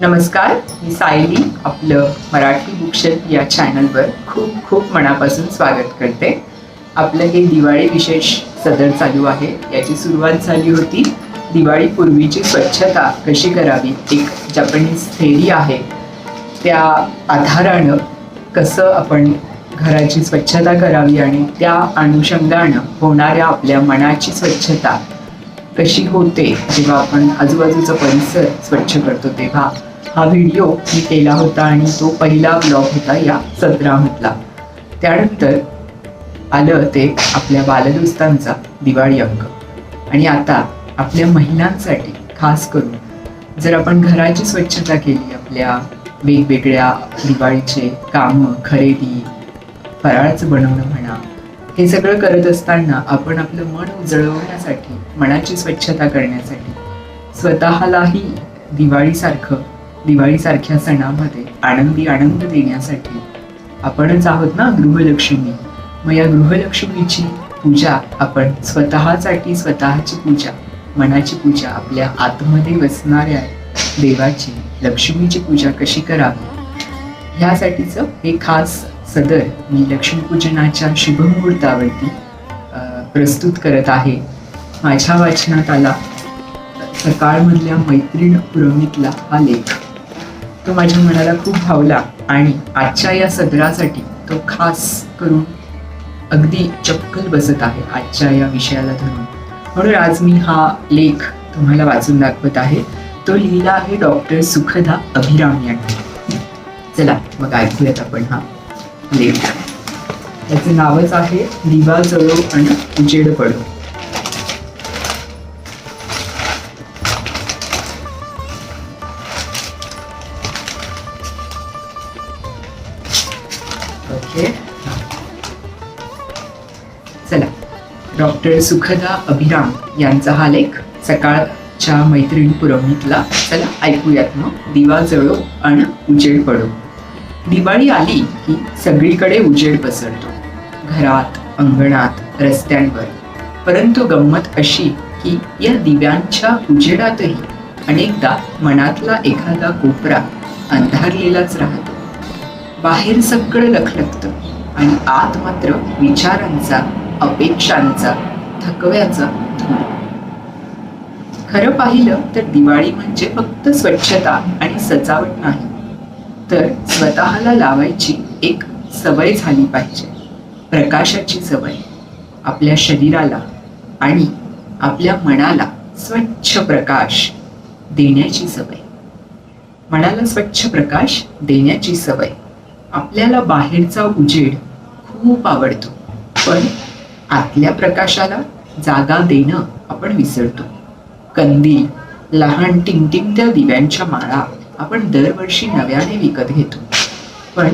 नमस्कार मी सायली आपलं मराठी बुकशेल्फ या चॅनलवर खूप खूप मनापासून स्वागत करते. आपलं हे दिवाळी विशेष सदर चालू आहे याची सुरुवात झाली होती. दिवाळीपूर्वीची स्वच्छता कशी करावी एक जपनीज थेरी आहे. त्या आधारानं कसं आपण घराची स्वच्छता करावी आणि त्या अनुषंगानं होणाऱ्या आपल्या मनाची स्वच्छता कशी होते जेव्हा आपण आजूबाजूचा परिसर स्वच्छ करतो तेव्हा हा व्हिडिओ मी केला होता आणि तो पहिला ब्लॉग होता या सत्रामधला. त्यानंतर आलं ते आपल्या बालदोस्तांचा दिवाळी अंक. आणि आता आपल्या महिलांसाठी खास करून जर आपण घराची स्वच्छता केली आपल्या वेगवेगळ्या दिवाळीचे कामं खरेदी फराळाचं बनवणं म्हणा हे सगळं करत असताना आपण आपलं मन उजळवण्यासाठी मनाची स्वच्छता करण्यासाठी स्वतःलाही दिवाळीसारखं दिवाळीसारख्या सणामध्ये आनंदी आनंद देण्यासाठी आपणच आहोत ना गृहलक्ष्मी? मग या गृहलक्ष्मीची पूजा आपण स्वतःसाठी स्वतःची पूजा मनाची पूजा आपल्या आतमध्ये बसणाऱ्या देवाची लक्ष्मीची पूजा कशी करावी? ह्यासाठीचं हे खास सदर मी लक्ष्मीपूजनाच्या शुभमुहूर्तावरती प्रस्तुत करत आहे. माझ्या वाचनात आला सकाळमधल्या मैत्रीण पुरवणीतला हा लेख. तो माझ्या मनाला खूप भावला आणि आजच्या या सदरासाठी तो खास करून अगदी चपकल बसत आहे आजच्या या विषयाला धरून. म्हणून आज मी हा लेख तुम्हाला वाचून दाखवत आहे. तो लिहिला आहे डॉक्टर सुखदा अभिराम यांनी. चला मग ऐकूयात आपण हा लेख. त्याचं नावच आहे दिवा जळो आणि उजेड पडो. डॉक्टर सुखदा अभिराम यांचा हा लेख सकाळच्या मैत्रीण पुरवणीतला. चला ऐकूयात मग. दिवा जळो आणि उजेड पडो. दिवाळी आली की सगळीकडे उजेड पसरतो. घरात अंगणात रस्त्यांवर. परंतु गंमत अशी की या दिव्यांच्या उजेडातही अनेकदा मनातला एखादा कोपरा अंधारलेलाच राहतो. बाहेर सगळं लखलखतं आणि आत मात्र विचारांचा अपेक्षांचा थकव्याचा धूर खरं पाहिलं तर दिवाळी म्हणजे फक्त स्वच्छता आणि सजावट नाही तर स्वतःला लावायची एक सवय झाली पाहिजे. प्रकाशाची सवय आपल्या शरीराला आणि आपल्या मनाला स्वच्छ प्रकाश देण्याची सवय. मनाला स्वच्छ प्रकाश देण्याची सवय. आपल्याला बाहेरचा उजेड खूप आवडतो पण आतल्या प्रकाशाला जागा देणं आपण विसरतो. कंदील लहान टिंगटिंगत्या दिव्यांच्या माळा आपण दरवर्षी नव्याने विकत घेतो. पण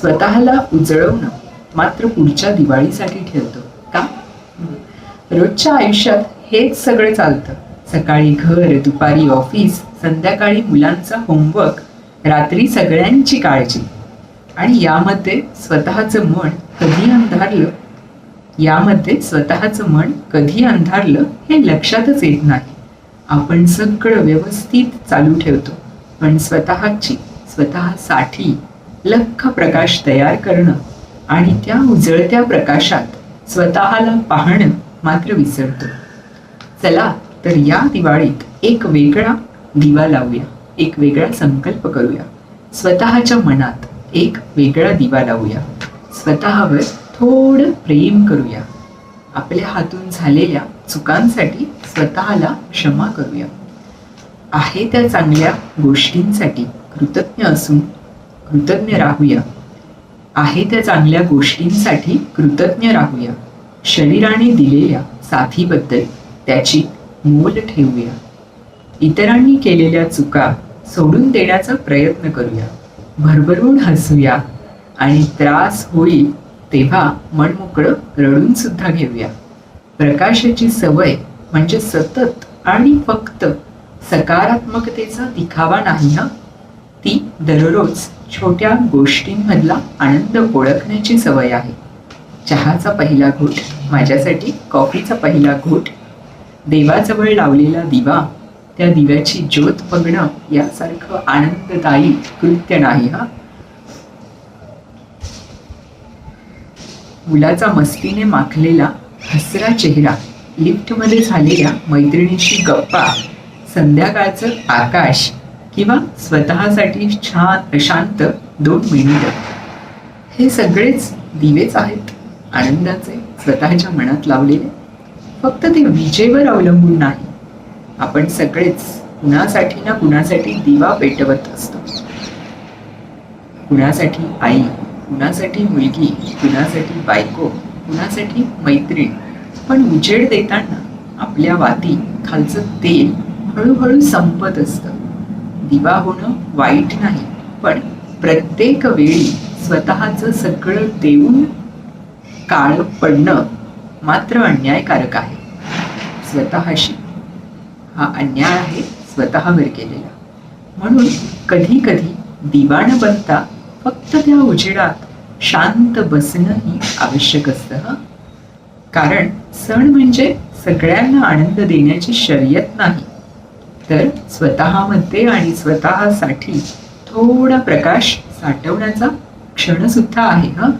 स्वतःला उजळवणं मात्र पुढच्या दिवाळीसाठी ठेवतो का? रोजच्या आयुष्यात हेच सगळं चालतं. सकाळी घर दुपारी ऑफिस संध्याकाळी मुलांचा होमवर्क रात्री सगळ्यांची काळजी. आणि यामध्ये स्वतःचं मन कधी अंधारलं? यामध्ये स्वतःचं मन कधी अंधारलं हे लक्षातच येत नाही. आपण सगळं व्यवस्थित चालू ठेवतो. पण स्वतःची स्वतःसाठी लख प्रकाश तयार करणं आणि त्या उजळत्या प्रकाशात स्वतःला पाहणं मात्र विसरतो. चला तर या दिवाळीत एक वेगळा दिवा लावूया. एक वेगळा संकल्प करूया. स्वतःच्या मनात एक वेगळा दिवा लावूया. स्वतःवर थोडं प्रेम करूया. आपल्या हातून झालेल्या चुकांसाठी स्वतःला क्षमा करूया. आहे त्या चांगल्या गोष्टींसाठी कृतज्ञ असून कृतज्ञ राहूया. आहे त्या चांगल्या गोष्टींसाठी कृतज्ञ राहूया. शरीराने दिलेल्या साथीबद्दल त्याची मोल ठेवूया. इतरांनी केलेल्या चुका सोडून देण्याचा प्रयत्न करूया. भरभरून हसूया आणि त्रास होईल तेव्हा मन मोकळं रडून सुद्धा घेऊया. प्रकाशाची सवय म्हणजे सतत आणि फक्त सकारात्मकतेचा दिखावा नाही हा ती दररोज छोट्या गोष्टींमधला आनंद ओळखण्याची सवय आहे. चहाचा पहिला घोट माझ्यासाठी कॉफीचा पहिला घोट देवाजवळ लावलेला दिवा त्या दिव्याची ज्योत बघणं यासारखं आनंददायी कृत्य नाही हा? मुलाचा मस्तीने माखलेला हसरा चेहरा लिफ्टमध्ये झालेल्या मैत्रिणीशी गप्पा संध्याकाळचं आकाश किंवा स्वतःसाठी छान शांत दोन मिनिटं. हे सगळेच दिवेच आहेत आनंदाचे स्वतःच्या मनात लावलेले. फक्त ते विजेवर अवलंबून नाही. आपण सगळेच कुणासाठी ना कुणासाठी दिवा पेटवत असतो. कुणासाठी आई कुणासाठी मुलगी कुणासाठी बायको कुणासाठी मैत्रीण? पण उजेड देताना आपल्या वाती खालचं तेल हळूहळू संपत असतं. दिवा होणं वाईट नाही पण प्रत्येक वेळी स्वतःचं सगळं देऊन काळ पडणं मात्र अन्यायकारक आहे. स्वतःशी हा अन्याय आहे स्वतःवर केलेला. म्हणून कधी कधी दिवा न बनता फक्त त्या उजेडात शांत बसणंही आवश्यक असतं हा? कारण सण म्हणजे सगळ्यांना आनंद देण्याची शर्यत नाही. तर स्वतःमध्ये आणि स्वतःसाठी थोडा प्रकाश साठवण्याचा क्षण सुद्धा आहे हा?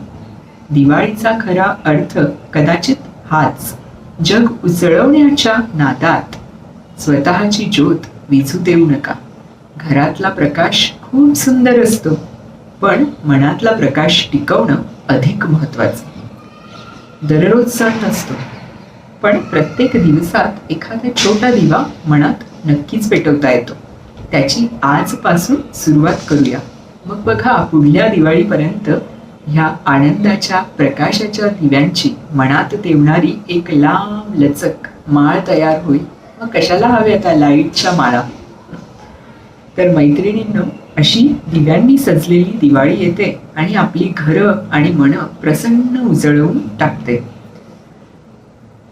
दिवाळीचा खरा अर्थ कदाचित हाच. जग उजळवण्याच्या नादात स्वतःची ज्योत विझू देऊ नका. घरातला प्रकाश खूप सुंदर असतो. पण मनातला प्रकाश टिकवणं अधिक महत्त्वाचं दररोज सण नसतो पण प्रत्येक दिवसात एखादा छोटा दिवा मनात नक्कीच पेटवता येतो. त्याची आजपासून सुरुवात करूया. मग बघा पुढल्या दिवाळीपर्यंत ह्या आनंदाच्या प्रकाशाच्या दिव्यांची मनात तेवणारी एक लांब लचक माळ तयार होईल. मग कशाला हवी आता लाईटच्या माळा? तर मैत्रिणींनो अशी दिव्यांनी सजलेली दिवाळी येते आणि आपली घरं आणि मनं प्रसन्न उजळवून टाकते.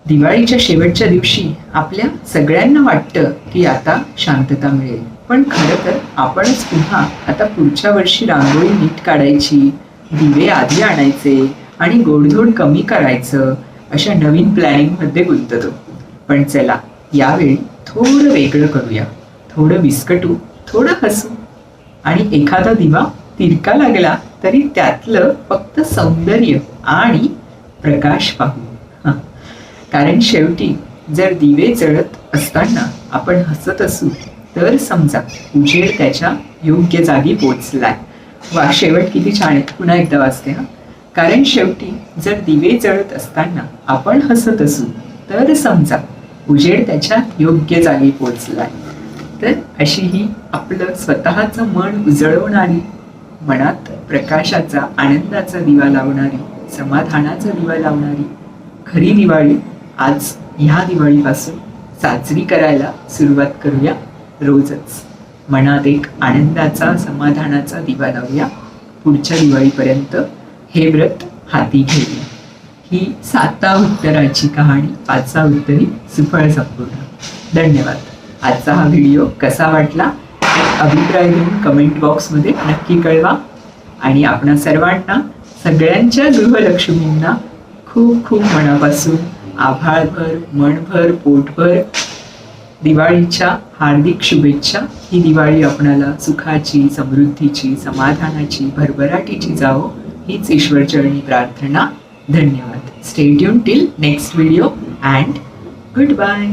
दिवाळीच्या शेवटच्या दिवशी आपल्या सगळ्यांना वाटतं की आता शांतता मिळेल. पण खरं तर आपणच पुन्हा आता पुढच्या वर्षी रांगोळी नीट काढायची दिवे आधी आणायचे आणि गोडधोड कमी करायचं अशा नवीन प्लॅनिंगमध्ये गुंततो. पण चला यावेळी थोडं वेगळं करूया. थोडं विस्कटू थोडं हसू. आणि एखादा दिवा तिरका लागला तरी त्यातलं फक्त सौंदर्य आणि प्रकाश पाहू. कारण शेवटी जर दिवे जळत असताना आपण हसत असू तर समजा उजेड त्याच्या योग्य जागी पोचलाय. वा शेवट किती छान आहे. पुन्हा एकदा वाचते हा. कारण शेवटी जर दिवे जळत असताना आपण हसत असू तर समजा उजेड त्याच्या योग्य जागी पोचलाय. तर अशी ही आपलं स्वतःचं मन उजळवणारी मनात प्रकाशाचा आनंदाचा दिवा लावणारी समाधानाचा दिवा लावणारी खरी दिवाळी आज ह्या दिवाळीपासून साजरी करायला सुरुवात करूया रोजच. मनात एक आनंदाचा समाधानाचा दिवा लावूया. पुढच्या दिवाळीपर्यंत हे व्रत हाती घेऊया. ही साता उत्तराची कहाणी पाचवा उत्तरी सुफळ संपूर्ण. धन्यवाद. आजचा हा व्हिडिओ कसा वाटला? अभिप्राय देऊन कमेंट बॉक्समध्ये नक्की कळवा. आणि आपणा सर्वांना सगळ्यांच्या गृहलक्ष्मींना खूप खूप मनापासून आभाळभर मनभर पोटभर दिवाळीच्या हार्दिक शुभेच्छा. ही दिवाळी आपणाला सुखाची समृद्धीची समाधानाची भरभराटीची जावो. हीच ईश्वरचरणी प्रार्थना. धन्यवाद. Stay tuned till next video and goodbye